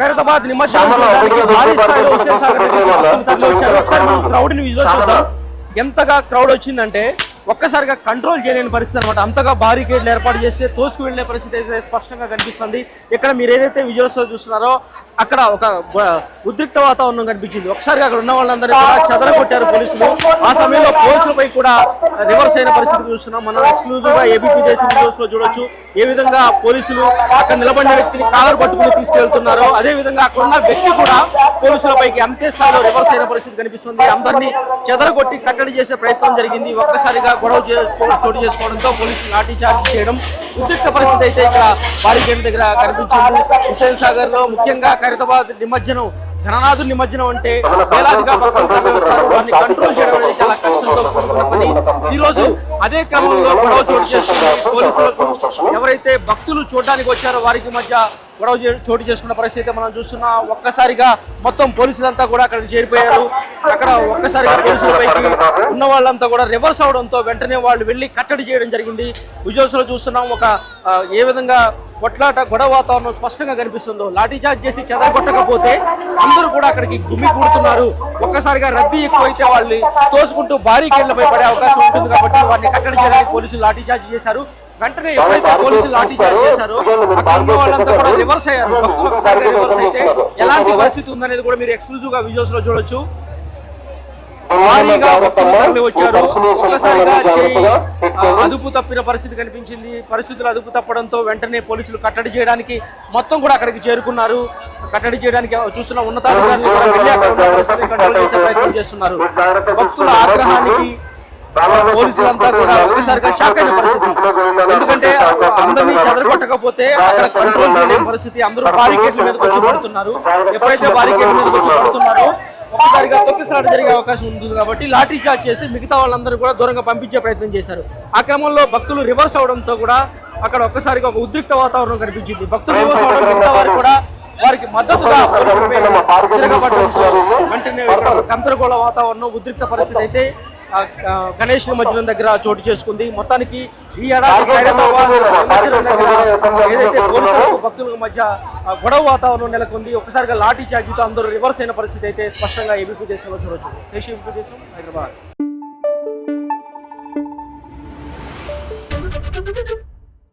ఖైరతాబాద్ నిమజ్జనం చూడడానికి భారీ స్థాయిలో హుస్సేన్ సాగర్ దగ్గరికి భక్తులు తరలి వచ్చారు ఒకసారి మనం క్రౌడ్ని విజువల్ చూద్దాం. ఎంతగా క్రౌడ్ వచ్చిందంటే ఒక్కసారిగా కంట్రోల్ చేయలేని పరిస్థితి అనమాట అంతగా బారికేడ్లు ఏర్పాటు చేస్తే తోసుకు వెళ్ళే పరిస్థితి అయితే స్పష్టంగా కనిపిస్తుంది. ఇక్కడ మీరు ఏదైతే విజువల్స్లో చూస్తున్నారో అక్కడ ఒక ఉద్రిక్త వాతావరణం కనిపించింది. ఒకసారిగా అక్కడ ఉన్న వాళ్ళందరూ కూడా చెదరగొట్టారు పోలీసులు. ఆ సమయంలో పోలీసులపై కూడా రివర్స్ అయిన పరిస్థితి చూస్తున్నాం. మనం ఎక్స్క్లూజివ్గా ఏబీపీ దేశం విజువల్స్లో చూడొచ్చు. ఏ విధంగా పోలీసులు అక్కడ నిలబడిన వ్యక్తిని కాలర్ పట్టుకుని తీసుకెళ్తున్నారో అదే విధంగా అక్కడ ఉన్న వ్యక్తి కూడా పోలీసులపైకి అంతే స్థాయిలో రివర్స్ అయిన పరిస్థితి కనిపిస్తుంది. అందరినీ చెదరగొట్టి కట్టడి చేసే ప్రయత్నం జరిగింది. ఒక్కసారిగా గొడవ చేసుకోవడం చోటు చేసుకోవడంతో పోలీసులు లాఠీ చార్జ్ చేయడం ఉద్రిక్త పరిస్థితి అయితే ఇక్కడ బారికేడ్ దగ్గర కనిపించింది. హుసేన్ సాగర్లో ముఖ్యంగా ఖైరతాబాద్ నిమజ్జనం ఘననాథు నిమజ్జనం అంటే వేలాదిగా భక్తులు తరలి వారిని కంట్రోల్ చేయడం అనేది చాలా కష్టంతో కూడుకున్న పని ఈ అదే క్రమంలో గొడవ చోటు చేసుకున్న పోలీసులకు ఎవరైతే భక్తులు చూడడానికి వచ్చారో వారికి మధ్య గొడవ చోటు చేసుకున్న పరిస్థితి మనం చూస్తున్నాం. ఒక్కసారిగా మొత్తం పోలీసులంతా కూడా అక్కడికి చేరిపోయారు. అక్కడ ఒక్కసారిగా పోలీసులపైకి ఉన్న వాళ్ళంతా కూడా రివర్స్ అవడంతో వెంటనే వాళ్ళు వెళ్ళి కట్టడి చేయడం జరిగింది. విజువల్స్లో చూస్తున్నాం ఒక ఏ విధంగా కొట్లాట గొడవ వాతావరణం స్పష్టంగా కనిపిస్తుందో. లాఠీ చార్జ్ చేసి చెదరగొట్టకపోతే అందరూ కూడా అక్కడికి గుమ్మి కూడుతున్నారు. ఒక్కసారిగా రద్దీ ఎక్కువైతే వాళ్ళు తోసుకుంటూ భారీ కేళ్ళపై పడే అవకాశం ఉంటుంది కాబట్టి వారిని కట్టడి చేయడానికి పోలీసులు లాఠీ చార్జ్ చేశారు. వెంటనే ఎప్పుడైతే పోలీసులు లాఠీ చార్జ్ చేశారో అక్కడ వాళ్ళంతా కూడా రివర్స్ అయ్యారు. ఒకసారిగా రివర్స్ అయితే ఎలాంటి పరిస్థితి ఉందనేది కూడా మీరు ఎక్స్క్లూజివ్గా విజువల్స్లో చూడొచ్చు. భారీగా వచ్చారు. ఒక్కసారిగా చేయి అదుపు తప్పిన పరిస్థితి కనిపించింది. పరిస్థితులు అదుపు తప్పడంతో వెంటనే పోలీసులు కట్టడి చేయడానికి మొత్తం కూడా అక్కడికి చేరుకున్నారు. కట్టడి చేయడానికి చూస్తున్న ఉన్నతాధికారులు కంట్రోల్ చేసే ప్రయత్నం చేస్తున్నారు. భక్తుల ఆగ్రహానికి పోలీసులంతా కూడా ఒక్కసారిగా షాక్ అయిన పరిస్థితి. ఎందుకంటే అందరినీ చెదరగొట్టకపోతే అక్కడ కంట్రోల్ చేయలేని పరిస్థితి. అందరూ బారికేట్ల మీదకి వచ్చి పడుతున్నారు. ఎప్పుడైతే బారికేట్ల మీదకి వచ్చి పడుతున్నారో ఒక్కసారిగా తొక్కిసలాట జరిగే అవకాశం ఉంటుంది కాబట్టి లాఠీ చార్జ్ చేసి మిగతా వాళ్ళందరూ కూడా దూరంగా పంపించే ప్రయత్నం చేశారు. ఆ క్రమంలో భక్తులు రివర్స్ అవడంతో కూడా అక్కడ ఒక్కసారిగా ఒక ఉద్రిక్త వాతావరణం కనిపించింది. భక్తులు రివర్స్ అవడం మిగతా వారు కూడా వారికి మద్దతుగా తిరగబడడంతో వెంటనే గందరగోళ వాతావరణం ఉద్రిక్త పరిస్థితి అయితే గణేష్ నిమజ్జనం దగ్గర చోటు చేసుకుంది. మొత్తానికి ఈ ఏడాది పోలీసులకు భక్తుల మధ్య గొడవ వాతావరణం నెలకొంది. ఒకసారిగా లాఠీ చార్జీతో అందరూ రివర్స్ అయిన పరిస్థితి అయితే స్పష్టంగా ఏబీపీ దేశంలో చూడవచ్చు శేషి ఏబీపీ దేశం హైదరాబాద్.